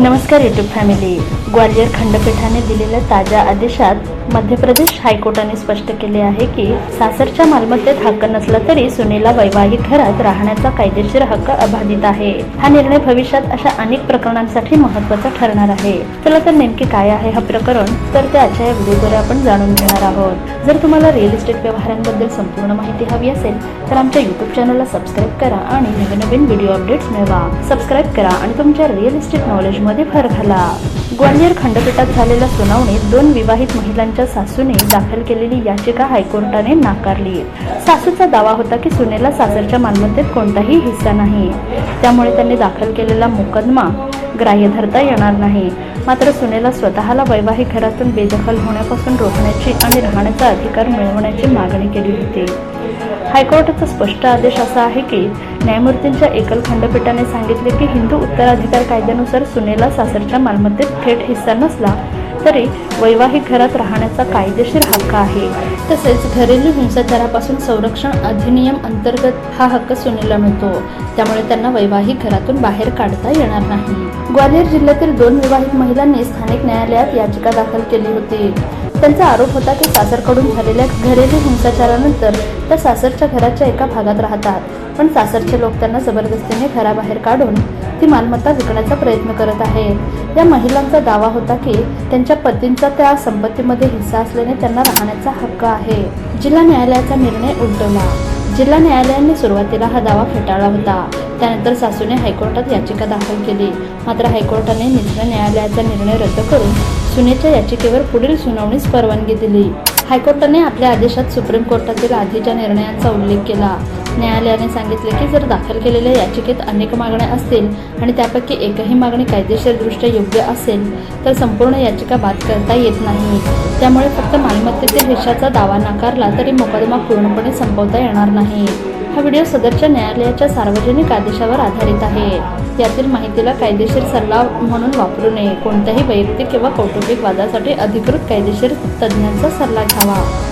नमस्कार YouTube family Gwalior खंडपीठाने दिलेल्या ताज्या आदेशात मध्य प्रदेश हायकोर्टाने स्पष्ट केले आहे की सासरच्या मालमत्तेत हक्क नसला तरी सुनेला वैवाहिक घरात राहण्याचा कायदेशीर हक्क अबाधित आहे. हा निर्णय भविष्यात अशा अनेक प्रकरणांसाठी महत्त्वाचा ठरणार आहे. चला तर नेमके काय आहे हा प्रकरण तर ते आजच्या या व्हिडिओद्वारे आपण जाणून घेणार आहोत. जर तुम्हाला रिअल इस्टेट व्यवहारांबद्दल संपूर्ण माहिती हवी असेल तर आमच्या युट्यूब चॅनलला सबस्क्राईब करा आणि नवीन नवीन व्हिडिओ अपडेट्स मिळवा. सबस्क्राईब करा आणि तुमच्या रिअल इस्टेट नॉलेज मध्ये भर घाला ग्वालियर खंडपीठात झालेल्या सुनावणीत दोन विवाहित महिलांच्या सासूने दाखल केलेली याचिका हायकोर्टाने नाकारली. सासूचा दावा होता की सुनेला सासरच्या मालमत्तेत कोणताही हिस्सा नाही. त्यामुळे त्यांनी दाखल केलेला मुकदमा ग्राह्य धरता येणार नाही. मात्र सुनेला स्वतःला वैवाहिक घरातून बेदखल होण्यापासून रोखण्याची आणि राहण्याचा अधिकार मिळवण्याची मागणी केली होती. हायकोर्टाचा स्पष्ट आदेश असा आहे की न्यायमूर्तींच्या एकल खंडपीठाने सांगितले की हिंदू उत्तराधिकार कायद्यानुसार सुनेला सासरच्या मालमत्तेत थेट हिस्सा नसला तरी वैवाहिक घरात राहण्याचा कायदेशीर हक्क आहे. तसेच घरेलू हिंसाचारापासून संरक्षण अधिनियम अंतर्गत हा हक्क सुनेला मिळतो. त्यामुळे त्यांना वैवाहिक घरातून बाहेर काढता येणार नाही. ग्वालियर जिल्ह्यातील दोन विवाहित महिलांनी स्थानिक न्यायालयात याचिका दाखल केली होती. त्यांचा आरोप होता की सासरकडून झालेल्या घरेलू हिंसाचारानंतर त्या सासरच्या घराच्या एका भागात राहतात. पण सासरचे लोक त्यांना जबरदस्तीने घराबाहेर काढून ती मालमत्ता विकण्याचा प्रयत्न करत आहेत. या महिलांचा दावा होता की त्यांच्या पतींचा त्या संपत्तीमध्ये हिस्सा असल्याने त्यांना राहण्याचा हक्क आहे. जिल्हा न्यायालयाचा निर्णय उलटवला जिल्हा न्यायालयाने सुरुवातीला हा दावा फेटाळला होता. त्यानंतर सासूने हायकोर्टात याचिका दाखल केली. मात्र हायकोर्टाने निचल्या न्यायालयाचा निर्णय रद्द करून सुनेच्या याचिकेवर पुढील सुनावणीस परवानगी दिली. हायकोर्टाने आपल्या आदेशात सुप्रीम कोर्टातील आधीच्या निर्णयांचा उल्लेख केला. न्यायालयाने सांगितले की जर दाखल केलेल्या याचिकेत अनेक मागण्या असतील आणि त्यापैकी एकही मागणी कायदेशीरदृष्ट्या योग्य असेल तर संपूर्ण याचिका बाद करता येत नाही. त्यामुळे फक्त मालमत्तेतील हिश्शाचा दावा नाकारला तरी मुकदमा पूर्णपणे संपवता येणार नाही. हा व्हिडिओ सदरच्या न्यायालयाच्या सार्वजनिक आदेशावर आधारित आहे. यातील माहितीला कायदेशीर सल्ला म्हणून वापरू नये. कोणत्याही वैयक्तिक किंवा कौटुंबिक वादासाठी अधिकृत कायदेशीर तज्ज्ञांचा सल्ला घ्यावा.